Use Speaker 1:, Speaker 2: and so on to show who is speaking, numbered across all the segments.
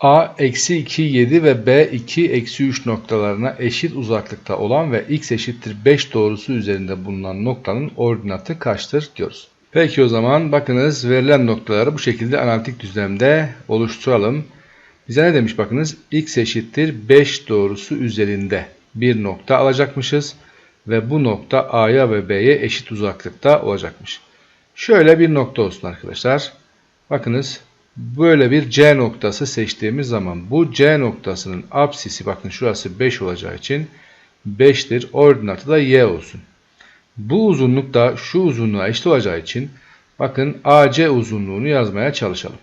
Speaker 1: A eksi 2, 7 ve B 2, eksi 3 noktalarına eşit uzaklıkta olan ve x eşittir 5 doğrusu üzerinde bulunan noktanın ordinatı kaçtır diyoruz. Peki o zaman bakınız verilen noktaları bu şekilde analitik düzlemde oluşturalım. Bize ne demiş bakınız? x eşittir 5 doğrusu üzerinde bir nokta alacakmışız. Ve bu nokta A'ya ve B'ye eşit uzaklıkta olacakmış. Şöyle bir nokta olsun arkadaşlar. Bakınız böyle bir C noktası seçtiğimiz zaman bu C noktasının apsisi bakın şurası 5 olacağı için 5'tir. Ordinatı da Y olsun. Bu uzunluk da şu uzunluğa eşit olacağı için bakın AC uzunluğunu yazmaya çalışalım.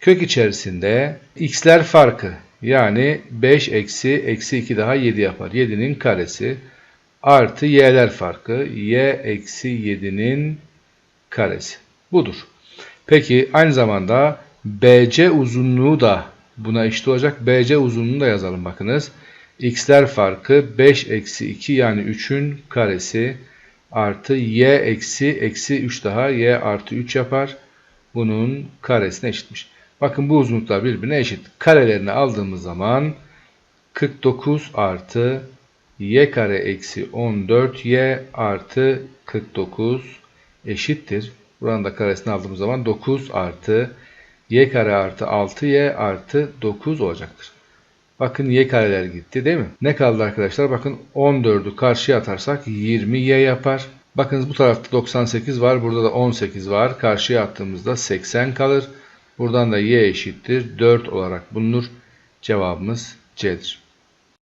Speaker 1: Kök içerisinde x'ler farkı yani 5 eksi eksi 2 daha 7 yapar. 7'nin karesi artı y'ler farkı y eksi 7'nin karesi. Budur. Peki aynı zamanda BC uzunluğu da buna eşit olacak. BC uzunluğunu da yazalım bakınız. X'ler farkı 5 eksi 2 yani 3'ün karesi artı y eksi eksi 3 daha y artı 3 yapar. Bunun karesine eşitmiş. Bakın bu uzunluklar birbirine eşit. Karelerini aldığımız zaman 49 artı y kare eksi 14y artı 49 eşittir. Buranın da karesini aldığımız zaman 9 artı y kare artı 6y artı 9 olacaktır. Bakın y kareler gitti değil mi? Ne kaldı arkadaşlar? Bakın 14'ü karşıya atarsak 20y yapar. Bakınız bu tarafta 98 var. Burada da 18 var. Karşıya attığımızda 80 kalır. Buradan da y eşittir 4 olarak bulunur. Cevabımız C'dir.